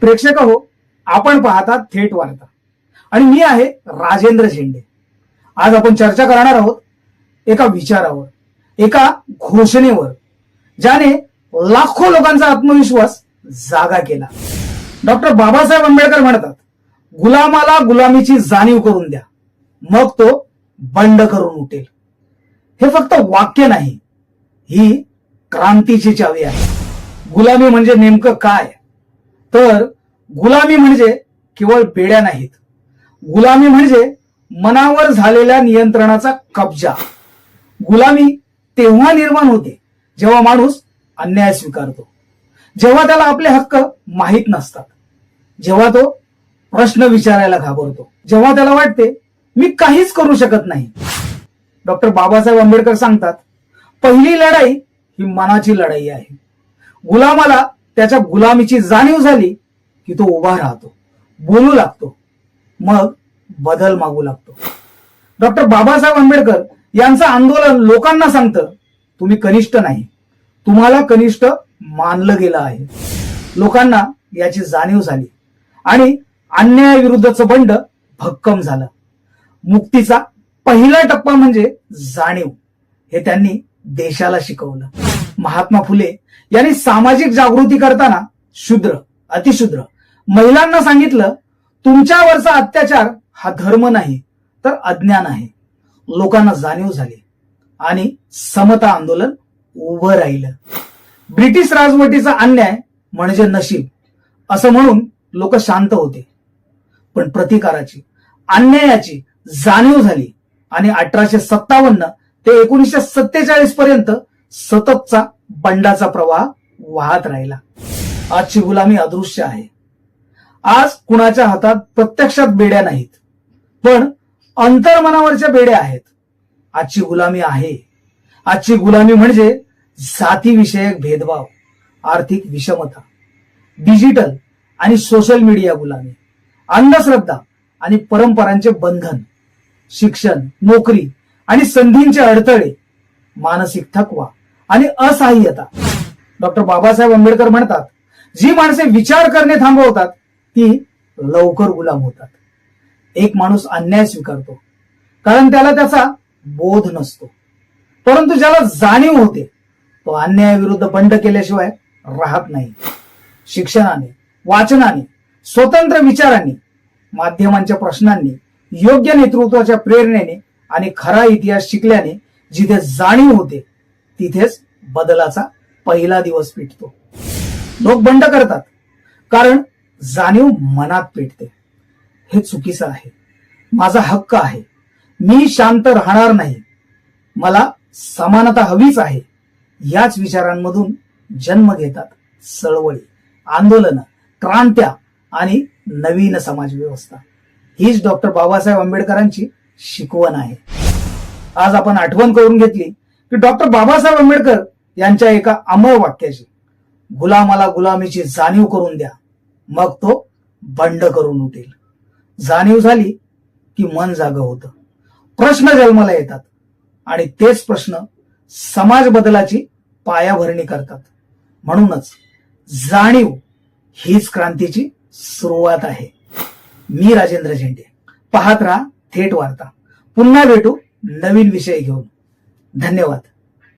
प्रेक्षक हो आपण पाहता थेट वार्ता. आणि मी आहे राजेंद्र झेंडे. आज आपण चर्चा करणार आहोत एका विचारावर एका घोषणेवर ज्याने लाखो लोकांचा आत्मविश्वास जागा केला. डॉक्टर बाबासाहेब आंबेडकर म्हणतात गुलामाला गुलामीची जाणीव करून द्या मग तो बंड करून उठेल. हे फक्त वाक्य नाही ही क्रांतीची चावी आहे. गुलामी म्हणजे नेमकं काय? तर गुलामी म्हणजे केवळ बेड्या नाहीत. गुलामी म्हणजे मनावर झालेल्या नियंत्रणाचा कब्जा. गुलामी तेव्हा निर्माण होते जेव्हा माणूस अन्याय स्वीकारतो. जेव्हा त्याला आपले हक्क माहीत नसतात. जेव्हा तो प्रश्न विचारायला घाबरतो. जेव्हा त्याला वाटते मी काहीच करू शकत नाही. डॉक्टर बाबासाहेब आंबेडकर सांगतात पहिली लढाई ही मनाची लढाई आहे. गुलामाला त्याच्या गुलामीची जाणीव झाली की तो उभा राहतो. बोलू लागतो. मग बदल मागू लागतो. डॉक्टर बाबासाहेब आंबेडकर यांचं आंदोलन लोकांना सांगतं तुम्ही कनिष्ठ नाही. तुम्हाला कनिष्ठ मानलं गेलं आहे. लोकांना याची जाणीव झाली. आणि अन्यायाविरुद्धचं बंड भक्कम झालं. मुक्तीचा पहिला टप्पा म्हणजे जाणीव. हे त्यांनी देशाला शिकवलं. महात्मा फुले यांनी सामाजिक जागृती करताना शूद्र अतिशूद्र. महिलांना सांगितलं तुमच्यावरचा अत्याचार हा धर्म नाही तर अज्ञान आहे. लोकांना जाणीव झाली आणि समता आंदोलन उभं राहिलं. ब्रिटिश राजवटीचा अन्याय म्हणजे नशीब असं म्हणून लोक शांत होते. पण प्रतिकाराची अन्यायाची जाणीव झाली आणि अठराशे सत्तावन्न ते एकोणीसशे सत्तेचाळीस पर्यंत सततचा बंडाचा प्रवाह वाहत राहिला. आजची गुलामी अदृश्य आहे. आज कुणाच्या हातात प्रत्यक्षात बेड्या नाहीत पण अंतर्मनावरच्या बेड्या आहेत. आजची गुलामी आहे. आजची गुलामी म्हणजे जातीविषयक भेदभाव आर्थिक विषमता डिजिटल आणि सोशल मीडिया गुलामी अंधश्रद्धा आणि परंपरांचे बंधन शिक्षण नोकरी आणि संधींचे अडथळे मानसिक थकवा आणि असहाय्यता. डॉक्टर बाबासाहेब आंबेडकर म्हणतात जी माणसे विचार करणे थांबवतात ती लवकर गुलाम होतात. एक माणूस अन्याय स्वीकारतो कारण त्याला त्याचा बोध नसतो. परंतु ज्याला जाणीव होते तो अन्यायाविरुद्ध बंड केल्याशिवाय राहत नाही. शिक्षणाने वाचनाने स्वतंत्र विचारांनी माध्यमांच्या प्रश्नांनी योग्य नेतृत्वाच्या प्रेरणेने आणि खरा इतिहास शिकल्याने जिथे जाणीव होते तिथेच बदलाचा पहिला दिवस पेटतो. लोक बंड करतात. कारण जाणीव मनात पेटते. हे चुकीचं आहे. माझा हक्क आहे. मी शांत राहणार नाही. मला समानता हवीच आहे. याच विचारांमधून जन्म घेतात चळवळी आंदोलन क्रांत्या आणि नवीन समाज व्यवस्था हीच डॉक्टर बाबासाहेब आंबेडकरांची शिकवण आहे. आज आपण आठवण करून घेतली. की डॉक्टर बाबासाहेब आंबेडकर यांच्या एका अमर वाक्याची गुलामाला गुलामीची जाणीव करून द्या मग तो बंड करून उठेल. जाणीव झाली की मन जाग होतं. प्रश्न जन्माला येतात आणि तेच प्रश्न समाज बदलाची पायाभरणी करतात. म्हणूनच जाणीव हीच क्रांतीची सुरुवात आहे. मी राजेंद्र झेंडे. पाहत राहा थेट वार्ता. पुन्हा भेटू नवीन विषय घेऊन. धन्यवाद.